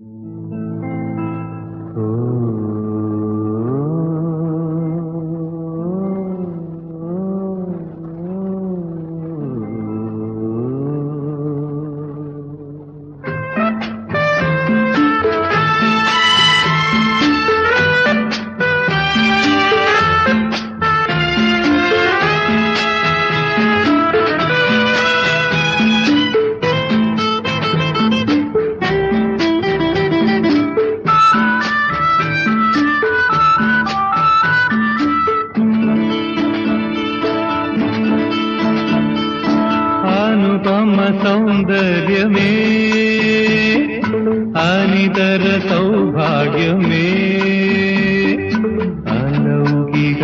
അനുപമ സൗന്ദര്യമേ. അനിതര സൗഭാഗ്യമേ. അലൗകികാനന്ദമേ.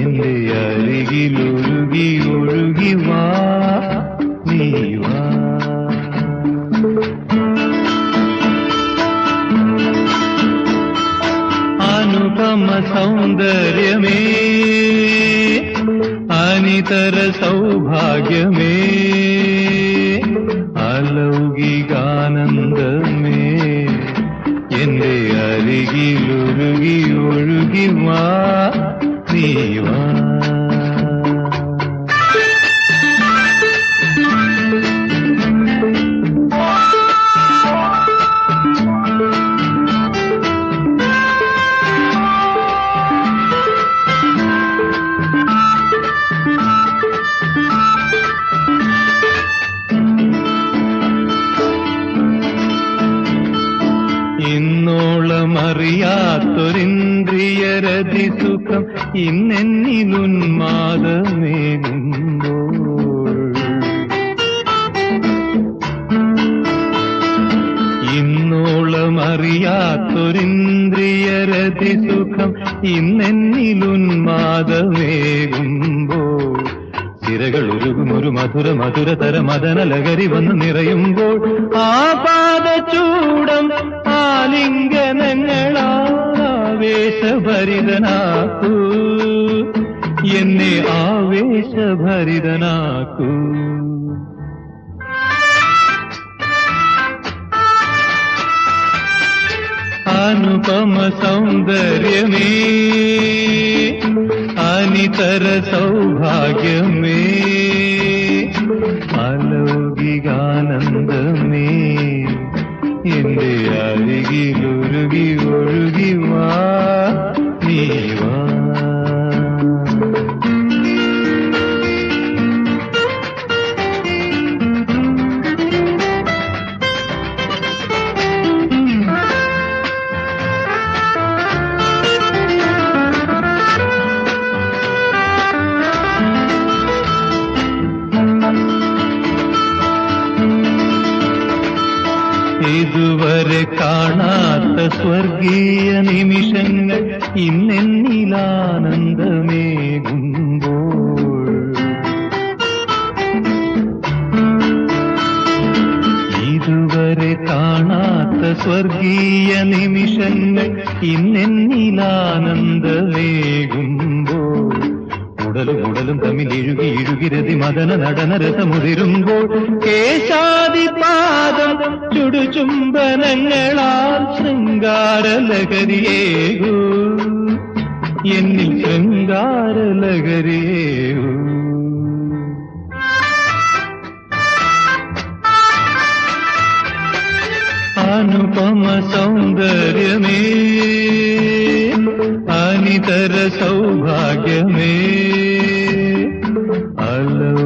എന്റെ അരികിലൊഴുകി ഒഴുകി നീ വാ. സൗന്ദര്യമേ. അനിതര സൗഭാഗ്യമേ അലൗകികാനന്ദമേ എന്റെ അരികിലൊരുകി ഒഴുകി വാ നീ വാ. ഇന്നോളമറിയാത്തൊരിന്ദ്രിയരതി സുഖം ഇന്നെന്നിലുന്മാദമേകുമ്പോൾ ഇന്നോളമറിയാത്തൊരിന്ദ്രിയരതി സുഖം ഇന്നെന്നിലുന്മാദമേകുമ്പോൾ ചിരകൾ ഉരുകും ഒരു മധുര മധുരതര മദന ലഹരി വന്ന് നിറയുമ്പോൾ. ആപാദചൂടം ആലിംഗനങ്ങളാവേശഭരിതനാക്കൂ എന്നെ ആവേശഭരിതനാക്കൂ. അനുപമ സൗന്ദര്യമേ അനിതര സൗഭാഗ്യമേ അലൗകികാനന്ദമേ. എന്റെ അരികിലൊരുകി ഒഴുകി വാ നീ വാ. ഇതുവരെ കാണാത്ത സ്വർഗീയ നിമിഷങ്ങൾ ഇന്നെന്നിലാനന്ദമേകുമ്പോൾ. ഇതുവരെ കാണാത്ത സ്വർഗീയ നിമിഷങ്ങൾ ഇന്നെന്നിലാനന്ദമേകുമ്പോൾ. ഉടലും ഉടലും തമ്മിൽ ഇഴുകി ഇഴുകിരതി മദന നടന രസമുതിരുമ്പോൾ കേശാദിപാദം ചുടുചുംബനങ്ങളാൽ ശൃംഗാരലഹരിയേകൂ. എന്നിൽ ശൃംഗാരലഹരിയേകൂ. അനുപമ സൗന്ദര്യമേ അനിതര സൗഭാഗ്യമേ അലൗകികാനന്ദമേ